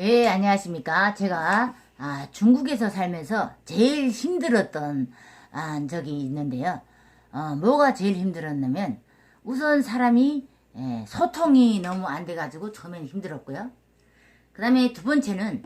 예, 안녕하십니까. 제가 아, 중국에서 살면서 제일 힘들었던 아, 적이 있는데요. 어, 뭐가 제일 힘들었냐면 우선 사람이 예, 소통이 너무 안 돼가지고 처음에는 힘들었고요. 그 다음에 두 번째는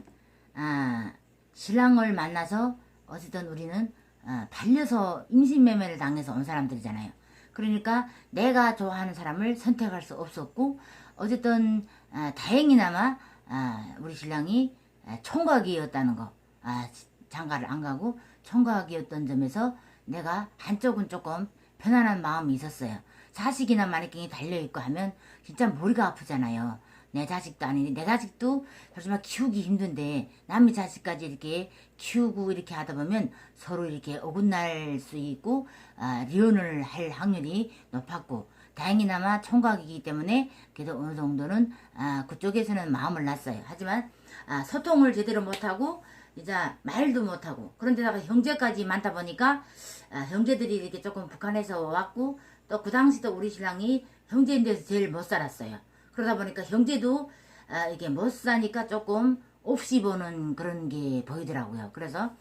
아, 신랑을 만나서 어쨌든 우리는 아, 달려서 임신매매를 당해서 온 사람들이잖아요. 그러니까 내가 좋아하는 사람을 선택할 수 없었고 어쨌든 아, 다행히나마 아, 우리 신랑이 아, 총각이었다는 거 아, 장가를 안 가고 총각이었던 점에서 내가 한쪽은 조금 편안한 마음이 있었어요. 자식이나 마네킹이 달려있고 하면 진짜 머리가 아프잖아요. 내 자식도 아닌데 내 자식도 정말 키우기 힘든데 남의 자식까지 이렇게 키우고 이렇게 하다 보면 서로 이렇게 어긋날 수 있고 아, 리혼을 할 확률이 높았고 다행히나마 총각이기 때문에 그래도 어느 정도는 아, 그쪽에서는 마음을 놨어요. 하지만 아, 소통을 제대로 못하고 이제 말도 못하고 그런데다가 형제까지 많다 보니까 아, 형제들이 이렇게 조금 북한에서 왔고 또 그 당시도 우리 신랑이 형제인 데서 제일 못 살았어요. 그러다 보니까 형제도 아, 이게 못 사니까 조금 없이 보는 그런 게 보이더라고요. 그래서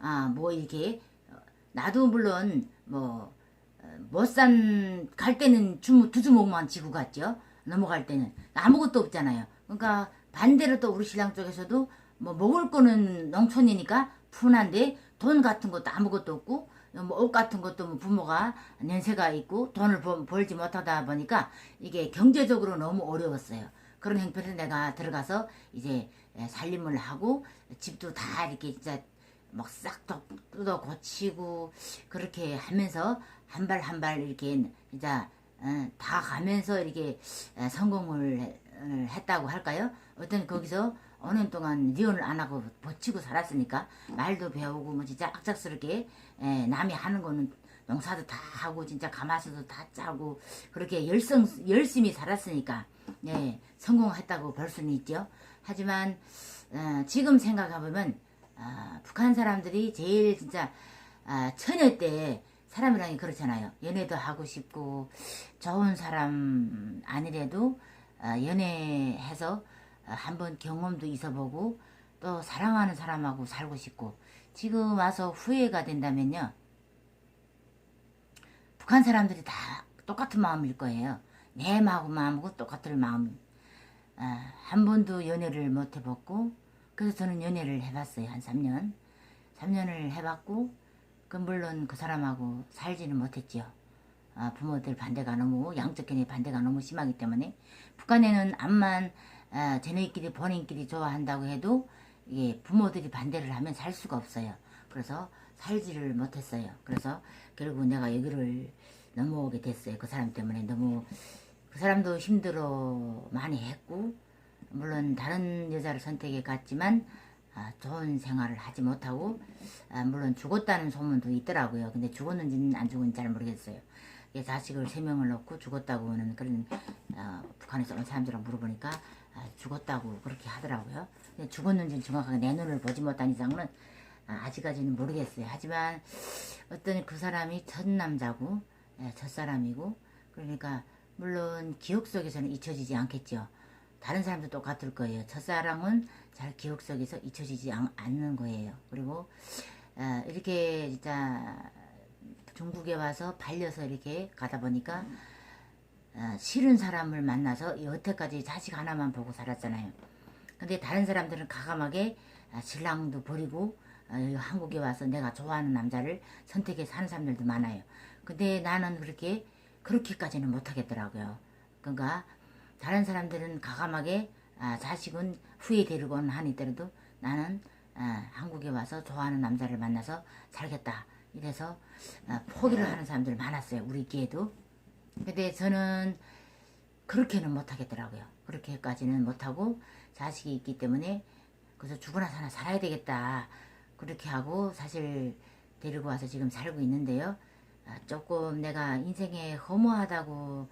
아 뭐 이렇게 어, 나도 물론 뭐 못산 갈 때는 주무, 두 주먹만 지고 갔죠. 넘어갈 때는 아무것도 없잖아요. 그러니까 반대로 또 우리 신랑 쪽에서도 뭐 먹을 거는 농촌이니까 푼한데 돈 같은 것도 아무것도 없고 뭐 옷 같은 것도 뭐 부모가 연세가 있고 돈을 벌- 벌지 못하다 보니까 이게 경제적으로 너무 어려웠어요. 그런 형편에 내가 들어가서 이제 살림을 하고 집도 다 이렇게 진짜 막 싹 뜯어 고치고 그렇게 하면서 한 발 한 발 이렇게 이제 어, 다 가면서 이렇게 어, 성공을 해- 어, 했다고 할까요? 어떤 거기서 어느 년 동안 리혼을 안 하고 버티고 살았으니까 말도 배우고 뭐 진짜 악착스럽게 에, 남이 하는 거는 농사도 다 하고 진짜 가마솥도 다 짜고 그렇게 열성 열심히 살았으니까 네, 성공했다고 볼 수는 있죠. 하지만 어, 지금 생각해 보면 아, 북한 사람들이 제일 진짜 아, 처녀 때 사람이라는 게 그렇잖아요. 연애도 하고 싶고 좋은 사람 아니래도 아, 연애해서 아, 한번 경험도 있어보고 또 사랑하는 사람하고 살고 싶고 지금 와서 후회가 된다면요. 북한 사람들이 다 똑같은 마음일 거예요. 내 마음, 마음하고 똑같을 마음. 아, 한 번도 연애를 못 해봤고, 그래서 저는 연애를 해봤어요. 한 3년. 3년을 해봤고, 그 물론 그 사람하고 살지는 못했죠. 아, 부모들 반대가 너무, 양쪽견의 반대가 너무 심하기 때문에. 북한에는 암만, 아, 쟤네끼리 본인끼리 좋아한다고 해도, 이게 부모들이 반대를 하면 살 수가 없어요. 그래서 살지를 못했어요. 그래서 결국 내가 여기를 넘어오게 됐어요. 그 사람 때문에 너무 그 사람도 힘들어 많이 했고 물론 다른 여자를 선택해 갔지만 아, 좋은 생활을 하지 못하고 아, 물론 죽었다는 소문도 있더라고요. 근데 죽었는지는 안 죽었는지 잘 모르겠어요. 이 자식을 세 명을 놓고 죽었다고는 그런 어, 북한에서 온 사람들하고 물어보니까 아, 죽었다고 그렇게 하더라고요. 근데 죽었는지는 정확하게 내 눈을 보지 못한 이상은 아, 아직까지는 모르겠어요. 하지만 어떤 그 사람이 첫 남자고 예, 첫 사람이고 그러니까 물론 기억 속에서는 잊혀지지 않겠죠. 다른 사람도 똑같을 거예요. 첫사랑은 잘 기억 속에서 잊혀지지 않, 않는 거예요. 그리고 어, 이렇게 진짜 중국에 와서 발려서 이렇게 가다 보니까 어, 싫은 사람을 만나서 여태까지 자식 하나만 보고 살았잖아요. 근데 다른 사람들은 가감하게 아, 신랑도 버리고 어, 여기 한국에 와서 내가 좋아하는 남자를 선택해 사는 사람들도 많아요. 근데 나는 그렇게 그렇게까지는 못하겠더라고요. 그러니까 다른 사람들은 가감하게 아, 자식은 후에 데리고는 하니더라도 나는 아, 한국에 와서 좋아하는 남자를 만나서 살겠다. 이래서 아, 포기를 하는 사람들 많았어요. 우리 기에도. 근데 저는 그렇게는 못하겠더라고요. 그렇게까지는 못하고 자식이 있기 때문에 그래서 죽으나 사나 살아야 되겠다. 그렇게 하고 사실 데리고 와서 지금 살고 있는데요. 아, 조금 내가 인생에 허무하다고 어,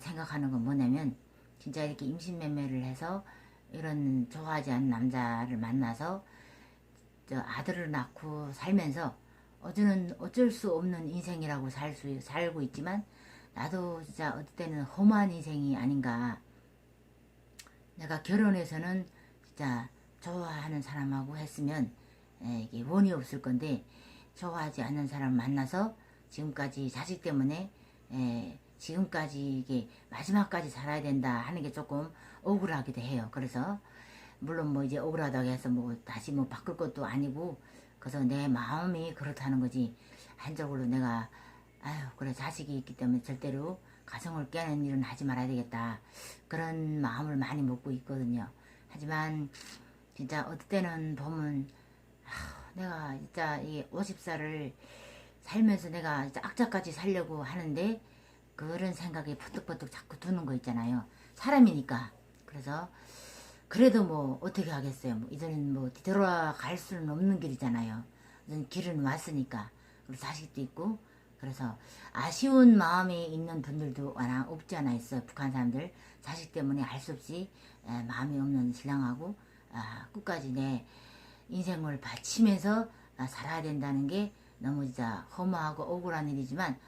생각하는 건 뭐냐면 진짜 이렇게 임신매매를 해서 이런 좋아하지 않는 남자를 만나서 저 아들을 낳고 살면서 어제는 어쩔 수 없는 인생이라고 살 수 살고 있지만 나도 진짜 어떨 때는 험한 인생이 아닌가. 내가 결혼해서는 진짜 좋아하는 사람하고 했으면 에, 이게 원이 없을 건데 좋아하지 않는 사람 만나서 지금까지 자식 때문에 에, 지금까지 이게 마지막까지 살아야 된다 하는 게 조금 억울하기도 해요. 그래서 물론 뭐 이제 억울하다고 해서 뭐 다시 뭐 바꿀 것도 아니고 그래서 내 마음이 그렇다는 거지 한적으로 내가 아유 그래 자식이 있기 때문에 절대로 가정을 깨는 일은 하지 말아야 되겠다 그런 마음을 많이 먹고 있거든요. 하지만 진짜 어떨 때는 보면 아, 내가 진짜 이 50살을 살면서 내가 진짜 악자까지 살려고 하는데 그런 생각이 퍼뜩퍼뜩 자꾸 드는 거 있잖아요. 사람이니까. 그래서 그래도 뭐 어떻게 하겠어요. 뭐 이제는 뭐 뒤돌아갈 수는 없는 길이잖아요. 길은 왔으니까. 그리고 자식도 있고 그래서 아쉬운 마음이 있는 분들도 워낙 없지 않아 있어요. 북한 사람들 자식 때문에 할수 없이 에, 마음이 없는 신랑하고 아, 끝까지 내 인생을 바치면서 아, 살아야 된다는 게 너무 진짜 허무하고 억울한 일이지만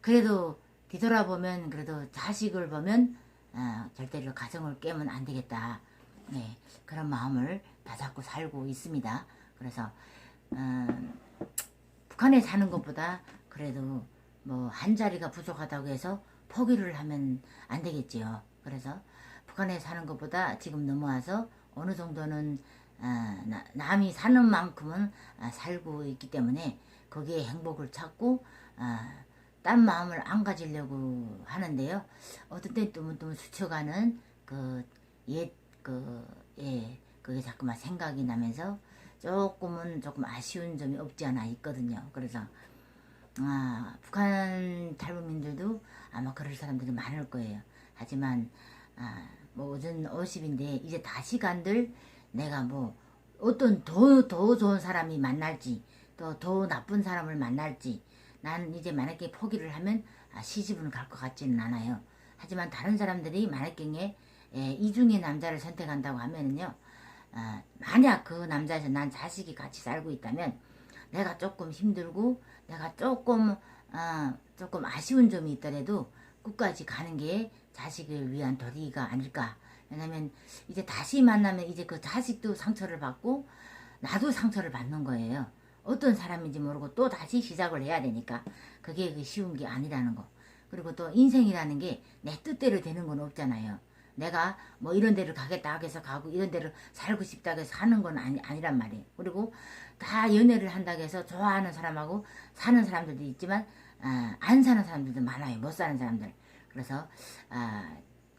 그래도 뒤돌아보면 그래도 자식을 보면 아, 절대로 가정을 깨면 안 되겠다. 네, 그런 마음을 다잡고 살고 있습니다. 그래서 음, 북한에 사는 것보다 그래도 뭐 한 자리가 부족하다고 해서 포기를 하면 안 되겠지요. 그래서 북한에 사는 것보다 지금 넘어와서 어느 정도는 아, 나- 남이 사는 만큼은 아, 살고 있기 때문에 거기에 행복을 찾고 아, 딴 마음을 안 가지려고 하는데요. 어떤 때 뚜문뚜문 스쳐가는 그 옛 그 예 그게 자꾸만 생각이 나면서 조금은 조금 아쉬운 점이 없지 않아 있거든요. 그래서 아, 북한 탈북민들도 아마 그럴 사람들이 많을 거예요. 하지만 아, 뭐 오전 50인데 이제 다시 간들 내가 뭐 어떤 더, 더 좋은 사람이 만날지 또 더 나쁜 사람을 만날지 나는 이제 만약에 포기를 하면 아, 시집은 갈 것 같지는 않아요. 하지만 다른 사람들이 만약에 에, 이 중에 남자를 선택한다고 하면은요. 아, 만약 그 남자에서 난 자식이 같이 살고 있다면 내가 조금 힘들고 내가 조금 아, 조금 아쉬운 점이 있더라도 끝까지 가는 게 자식을 위한 도리가 아닐까. 왜냐면 이제 다시 만나면 이제 그 자식도 상처를 받고 나도 상처를 받는 거예요. 어떤 사람인지 모르고 또 다시 시작을 해야 되니까 그게 그 쉬운 게 아니라는 거. 그리고 또 인생이라는 게 내 뜻대로 되는 건 없잖아요. 내가 뭐 이런 데를 가겠다 해서 가고 이런 데를 살고 싶다 해서 하는 건 아니, 아니란 말이에요. 그리고 다 연애를 한다고 해서 좋아하는 사람하고 사는 사람들도 있지만 아, 안 사는 사람들도 많아요. 못 사는 사람들. 그래서 아,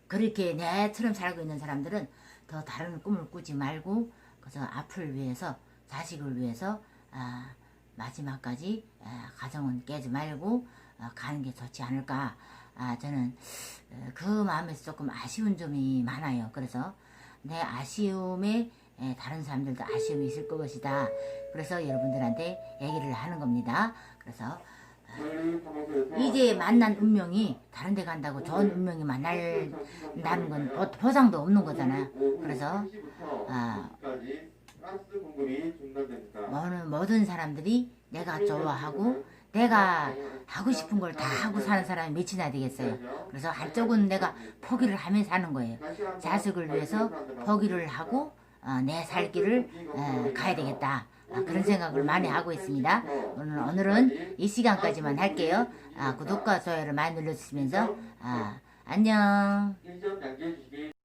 그렇게 내처럼 살고 있는 사람들은 더 다른 꿈을 꾸지 말고 그래서 앞을 위해서 자식을 위해서 아, 마지막까지 아, 가정은 깨지 말고 아, 가는 게 좋지 않을까 아, 저는 어, 그 마음에서 조금 아쉬운 점이 많아요. 그래서 내 아쉬움에 에, 다른 사람들도 아쉬움이 있을 것이다. 그래서 여러분들한테 얘기를 하는 겁니다. 그래서 이제 만난 운명이 다른 데 간다고 좋은 운명이 만난다는 건 보- 보상도 없는 거잖아요. 그래서 아, 가스 공급이 중단됩니다. 모든, 모든 사람들이 내가 좋아하고 내가 하고 싶은 걸 다 하고 사는 사람이 몇이나 되겠어요. 그래서 한쪽은 내가 포기를 하면서 사는 거예요. 자식을 위해서 포기를 하고 어, 내 살 길을 어, 가야 되겠다. 아, 그런 생각을 많이 하고 있습니다. 오늘, 오늘은 이 시간까지만 할게요. 아, 구독과 좋아요를 많이 눌러주시면서 아, 안녕.